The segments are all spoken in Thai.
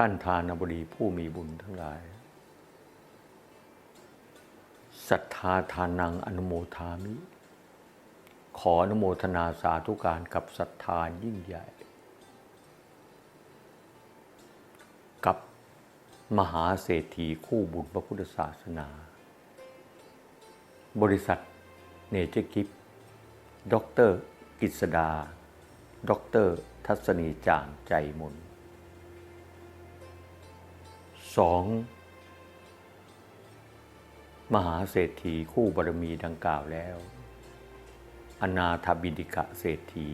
ท่านทานบดีผู้มีบุญทั้งหลายศรัทธาทานังอนุโมทามิ ขออนุโมทนาสาธุการกับศรัทธายิ่งใหญ่ กับมหาเศรษฐีคู่บุญพระพุทธศาสนา บริษัทเนเจอร์กิฟดอกเตอรกฤษดาดอกเตอรทัศนีจางใจมน สองมหาเศรษฐีคู่บารมีดังกล่าวแล้ว อนาถบิดิกะเศรษฐี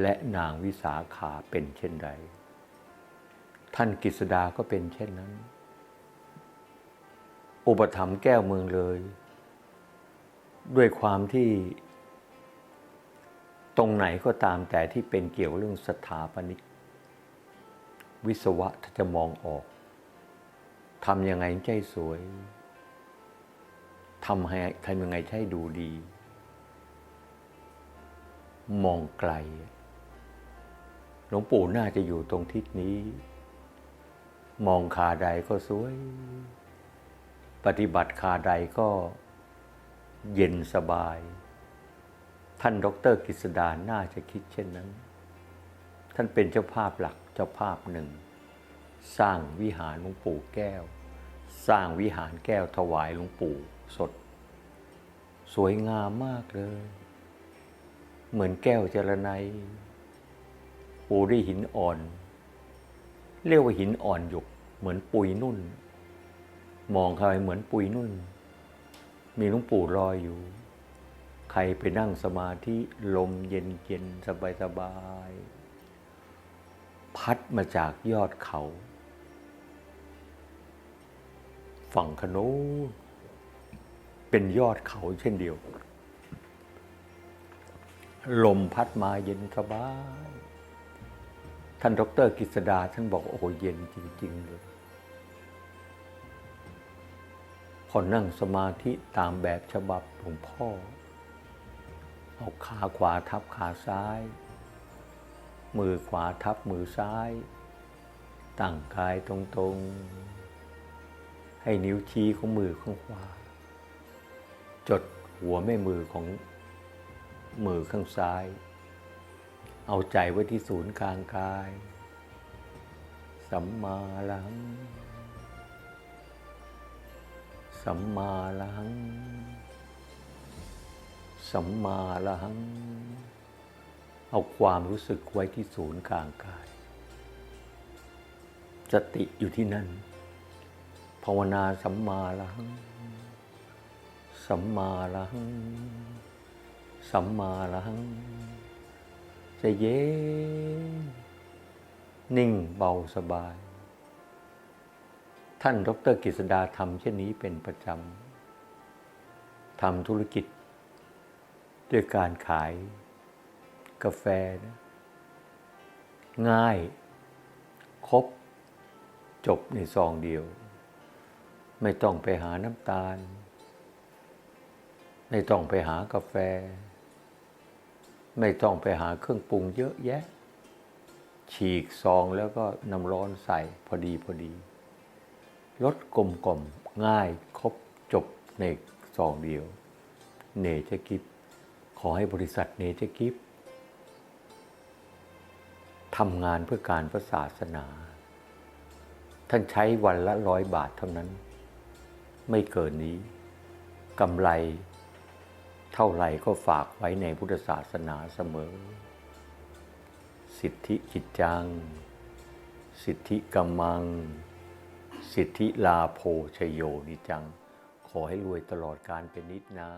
และนางวิสาขาเป็นเช่นใด ท่านกฤษดาก็เป็นเช่นนั้น อุปถัมภ์แก้วเมืองเลย ด้วยความที่ตรงไหนก็ตามแต่ที่เป็นเกี่ยวเรื่องสถาปนิก วิศวะถ้าจะมองออก ทำยังไงใจสวยทำให้ทำยังไงให้ดูดี มองไกล หลวงปู่น่าจะอยู่ตรงทิศนี้ มองคาใดก็สวย ปฏิบัติคาใดก็เย็นสบาย ท่านดรกฤษดาน่าจะคิดเช่นนั้น ท่านเป็นเจ้าภาพหลักเจ้าภาพหนึ่ง สร้างวิหารหลวงปู่แก้ว สร้างวิหารแก้วถวายหลวงปู่สด สวยงามมากเลย เหมือนแก้วจรไนปูด้วยหินอ่อน เรียกว่าหินอ่อนหยกเหมือนปุยนุ่น มองเข้าไปเหมือนปุยนุ่น มีหลวงปู่ลอยอยู่ ใครไปนั่งสมาธิลมเย็นเย็นสบายสบาย พัดมาจากยอดเขา ฝั่งขนนเป็นยอดเขาเช่นเดียว ลมพัดมาเย็นสบาย ท่านดรกฤษดาท่านบอกโอ้โหเย็นจริง ๆ เลย พอนั่งสมาธิตามแบบฉบับหลวงพ่อ เอาขาขวาทับขาซ้าย มือขวาทับมือซ้าย ตั้งกายตรง ๆ ให้นิ้วชี้ของมือข้างขวา จดหัวแม่มือของมือข้างซ้าย เอาใจไว้ที่ศูนย์กลางกาย สัมมาลัง สัมมาลัง สัมมาลัง เอาความรู้สึกไว้ที่ศูนย์กลางกาย สติอยู่ที่นั่นาวนาสัมมาลังสัมมาลังสัมมาลังจะเย็นนิ่งเบาสบาย ท่านดรกฤษดาทำเช่นนี้เป็นประจำทำธุรกิจ ด้วยการขายกาแฟนะง่าย ครบ จบในซองเดียว ไม่ต้องไปหาน้ำตาล ไม่ต้องไปหากาแฟ ไม่ต้องไปหาเครื่องปรุงเยอะแยะ ฉีกซองแล้วก็น้ำร้อนใส่พอดีพอดีรสกลมกล่อมง่ายครบจบในซองเดียว เนเจอร์กิฟขอให้บริษัทเนเจอร์กิฟทำงานเพื่อการพระศาสนา ท่านใช้วันละร้อยบาทเท่านั้น ไม่เกินนี้กำไรเท่าไหร่ก็ฝากไว้ในพุทธศาสนาเสมอ สิทธิจิตจัง สิทธิกำมมัง สิทธิลาโพชโยนิจัง ขอให้รวยตลอดการเป็นนิดนา